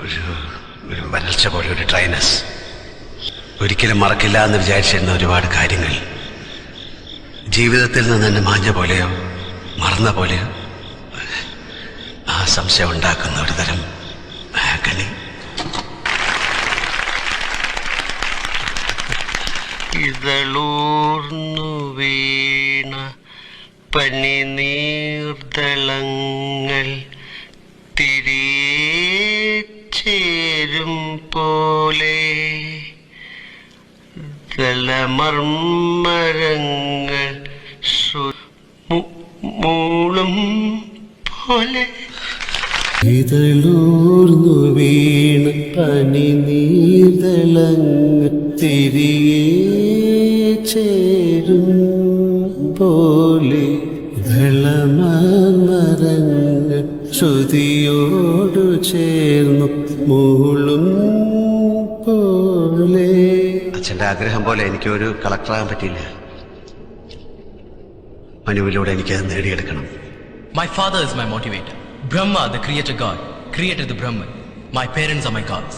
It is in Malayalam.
ഒരു ഒരു വരൾച്ച പോലെ ഒരു ഡ്രൈനസ് ഒരിക്കലും മറക്കില്ല എന്ന് വിചാരിച്ചിരുന്ന ഒരുപാട് കാര്യങ്ങൾ. ജീവിതത്തിൽ നിന്ന് തന്നെ മാഞ്ഞ പോലെയോ മറന്ന പോലെയോ ആ സംശയം ഉണ്ടാക്കുന്ന ഒരു തരം കലി ഇതളൂർന്നു വീണ പനിനീർദളങ്ങൾ തിരികെ ചേരും പോലെ ദളമർമ്മരങ്ങൾ ശ്രു- മൂളും പോലെ. ഇതളൂർന്നു വീണ് പനി നീതളങ്ങ് തിരികെ ചേരും പോലെ ദളമരങ്ങൾ ശ്രുതിയോടു ചേർന്നു മൂളും പോലെ അച്ഛന്റെ ആഗ്രഹം പോലെ എനിക്ക് ഒരു കളക്ടറാകാൻ പറ്റിയില്ല മനുവിലൂടെ എനിക്കത് നേടിയെടുക്കണം My father is my motivator. Brahma, the creator god, created the Brahman. My parents are my gods.